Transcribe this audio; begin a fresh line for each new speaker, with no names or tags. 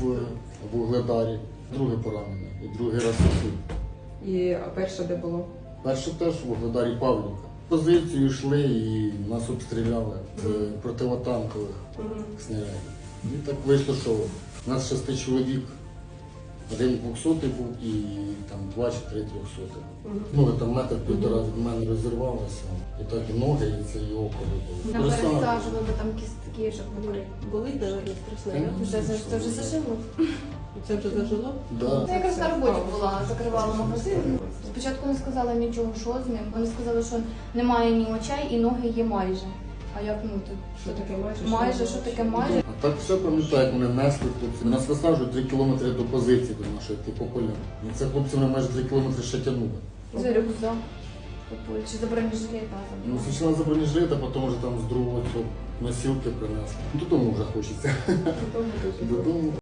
був в Угледарі, друге поранення і другий раз тут.
І перше де було?
Перше теж в Угледарі Павлівка. Позицію йшли і нас обстріляли з противотанкових снарядів. І так вийшло, що нас шести чоловік, один двохсотий був і там два чи три трьохсотих. Ноги там метр півтора від мене розірвалося, і так і ноги, і це і око
На
вибило. Перестали.
пересаджували, там кістки, щоб були.
Болить, наверное, страшно, да?
Вже за- це вже зажило.
Це вже зажило?
Да.
Я якраз на роботі була, закривала магазин. Спочатку не сказали нічого, що з ним. Вони сказали, що немає ні очей і ноги є майже. А як ну ти
Що таке майже?
Майже, що таке майже?
А так все пам'ятаю, як мене несли хлопці. Нас висаджують 3 кілометри до позиції до нашої, типу полям. І це хлопці мене майже 3 кілометри ще тягнули.
За рюкзак. Чи за бронежилет,
Ну, спочатку за бронежилет, а потім вже там з другого цього носілки принесли. Додому вже хочеться. Додому.